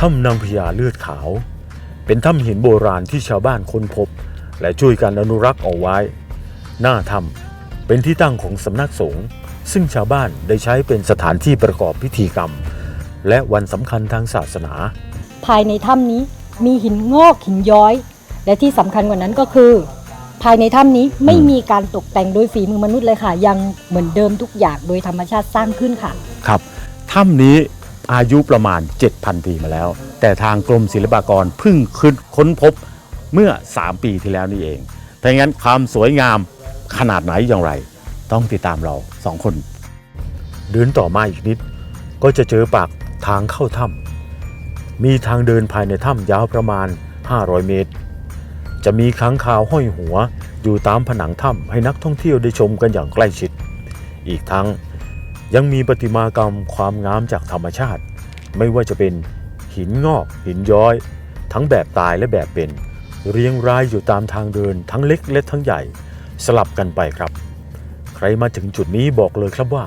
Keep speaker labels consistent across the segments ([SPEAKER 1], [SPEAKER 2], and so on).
[SPEAKER 1] ถ้ำนางพญาเลือดขาว เป็นถ้ำหินโบราณที่ชาวบ้านค้นพบ และช่วยกันอนุรักษ์เอาไว้ หน้าถ้ำเป็นที่ตั้งของสำนักสงฆ์ซึ่งชาวบ้านได้ใช้เป็นสถานที่ประกอบพิธีกรรม และวันสำคัญทางศาสนา
[SPEAKER 2] ภายในถ้ำนี้มีหินงอกหินย้อย และที่สำคัญกว่านั้นก็คือ ภายในถ้ำนี้ไม่มีการตกแต่งโดยฝีมือมนุษย์เลยค่ะ ยังเหมือนเดิมทุกอย่างโดยธรรมชาติสร้างขึ้นค่ะ
[SPEAKER 1] ครับถ้ำนี้ อายุประมาณ 7,000 ปีมาแล้ว แต่ทางกรมศิลปากรเพิ่งค้นค้นพบเมื่อ 3 ปีที่แล้วนี่เองถ้างั้นความสวยงามขนาดไหนอย่างไร ต้องติดตามเราสองคน เดินต่อมาอีกนิด ก็จะเจอปากทางเข้าถ้ำมีทางเดินภายในถ้ำยาวประมาณ 500 เมตร จะมีค้างคาวห้อยหัวอยู่ตามผนังถ้ำให้นักท่องเที่ยวได้ชมกันอย่างใกล้ชิด อีกทั้ง ยังมีประติมากรรมความงามจากธรรมชาติ ไม่ว่าจะเป็นหินงอก หินย้อย ทั้งแบบตายและแบบเป็น เรียงรายอยู่ตามทางเดินทั้งเล็กและทั้งใหญ่ สลับกันไปครับ ใครมาถึงจุดนี้บอกเลยครับว่า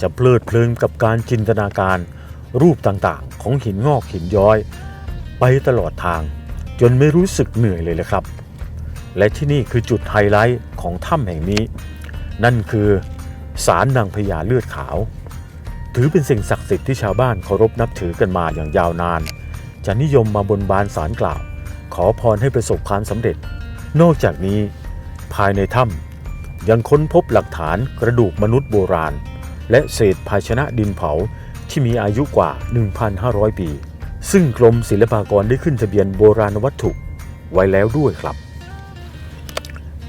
[SPEAKER 1] จะเพลิดเพลินกับการจินตนาการ รูปต่างๆ ของหินงอกหินย้อย ไปตลอดทาง จนไม่รู้สึกเหนื่อยเลยเลยครับ และที่นี่คือจุดไฮไลท์ของถ้ำแห่งนี้ นั่นคือ ศาลนางพญาเลือดขาว ถือเป็นสิ่งศักดิ์สิทธิ์ที่ชาวบ้านเคารพนับถือกันมาอย่างยาวนาน จะนิยมมาบนบานสารกล่าว ขอพรให้ประสบความสำเร็จ นอกจากนี้ ภายในถ้ำยังค้นพบหลักฐานกระดูกมนุษย์โบราณ และเศษภาชนะดินเผาที่มีอายุกว่า 1,500 ปี ซึ่งกรมศิลปากรได้ขึ้นทะเบียนโบราณวัตถุไว้แล้วด้วยครับ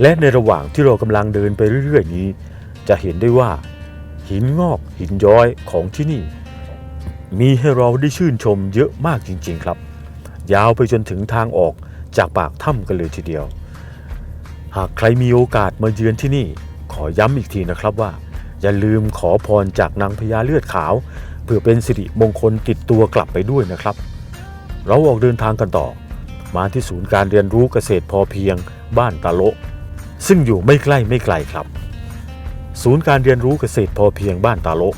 [SPEAKER 1] และในระหว่างที่เรากำลังเดินไปเรื่อยๆนี้ จะเห็นได้ว่า หินงอกหินย้อยของที่นี่ มีให้เราได้ชื่นชมเยอะมากจริง ๆครับ ยาวไปจนถึงทางออกจากปากถ้ำกันเลยทีเดียว หากใครมีโอกาสมาเยือนที่นี่ ขอย้ำอีกทีนะครับว่า อย่าลืมขอพรจากนางพญาเลือดขาว เพื่อเป็นสิริมงคลติดตัวกลับไปด้วยนะครับ เราออกเดินทางกันต่อ มาที่ศูนย์การเรียนรู้เกษตรพอเพียงบ้านตาโละซึ่งอยู่ไม่ใกล้ไม่ไกลครับ ศูนย์การเรียนรู้เกษตรพอเพียงบ้านตาโละ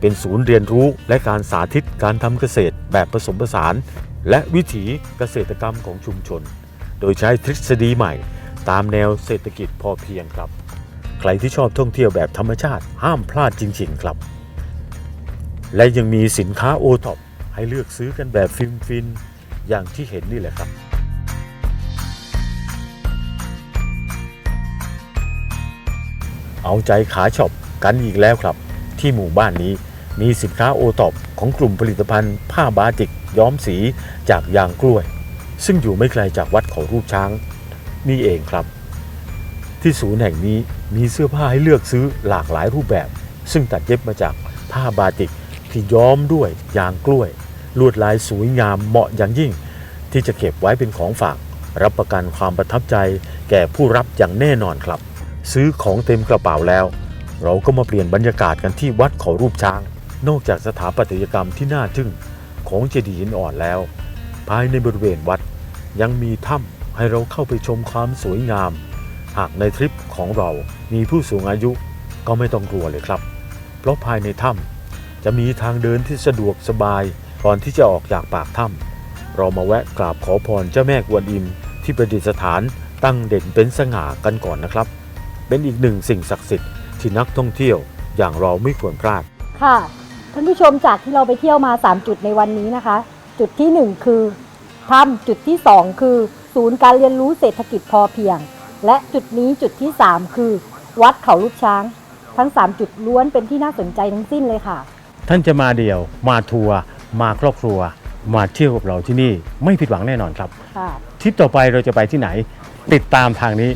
[SPEAKER 1] เป็นศูนย์เรียนรู้และการสาธิตการทำเกษตรแบบผสมผสาน และวิถีเกษตรกรรมของชุมชน โดยใช้ทฤษฎีใหม่ ตามแนวเศรษฐกิจพอเพียงครับ ใครที่ชอบท่องเที่ยวแบบธรรมชาติห้ามพลาดจริง ๆ ครับ และยังมีสินค้าโอท็อปให้เลือกซื้อกันแบบฟินๆอย่างที่เห็นนี่แหละครับ เอาใจขาช็อปกันอีกแล้วครับ ที่หมู่บ้านนี้มีสินค้าโอท็อปของกลุ่มผลิตภัณฑ์ผ้าบาติกย้อมสีจากยางกล้วย ซึ่งอยู่ไม่ไกลจากวัดเขารูปช้าง นี่เองครับ ที่ศูนย์แห่งนี้มีเสื้อผ้าให้เลือกซื้อหลากหลายรูปแบบ ซึ่งตัดเย็บมาจากผ้าบาติกที่ย้อมด้วยยางกล้วย ลวดลายสวยงามเหมาะอย่างยิ่ง ที่จะเก็บไว้เป็นของฝาก รับประกันความประทับใจแก่ผู้รับอย่างแน่นอนครับ ซื้อของเต็มกระเป๋าแล้ว เราก็มาเปลี่ยนบรรยากาศกันที่วัดเขารูปช้าง นอกจากสถาปัตยกรรมที่น่าทึ่งของเจดีย์หินอ่อนแล้ว ภายในบริเวณวัดยังมีถ้ำให้เราเข้าไปชมความสวยงาม หากในทริปของเรามีผู้สูงอายุก็ไม่ต้องกลัวเลยครับ เพราะภายในถ้ำจะมีทางเดินที่สะดวกสบายก่อนที่จะออกจากปากถ้ำเรามาแวะกราบขอพรเจ้าแม่กวนอิมที่ประดิษฐานตั้งเด่นเป็นสง่ากันก่อนนะครับ เป็นอีกหนึ่งสิ่งศักดิ์สิทธิ์ที่นักท่องเที่ยวอย่างเราไม่ควรพลาด
[SPEAKER 2] ค่ะท่านผู้ชมจากที่เราไปเที่ยวมา 3 จุดในวันนี้นะคะ จุดที่ 1 คือถ้ำจุดที่ 2 คือ ศูนย์การเรียนรู้เศรษฐกิจพอเพียง และจุดนี้จุดที่ 3 คือ วัดเขาลูกช้าง ทั้ง 3 จุดล้วนเป็นที่น่าสนใจทั้งสิ้นเลยค่ะ
[SPEAKER 1] ท่านจะมาเดี่ยว มาทัวร์มาครอบครัว มาเที่ยวกับเราที่นี่ไม่ผิดหวังแน่นอนครับ
[SPEAKER 2] ค่ะ
[SPEAKER 1] ทริปต่อไปเราจะไปที่ไหน ติดตามทางนี้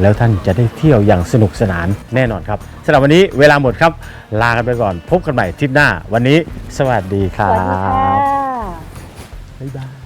[SPEAKER 1] แล้วท่านจะได้เที่ยวอย่างสนุกสนานแน่นอนครับสำหรับวันนี้เวลาหมดครับ ลากันไปก่อน พบกันใหม่ทริปหน้า วันนี้ สวัสดีค
[SPEAKER 2] ส
[SPEAKER 1] รับ
[SPEAKER 2] วัสดีค่ะ
[SPEAKER 1] บ๊ายบาย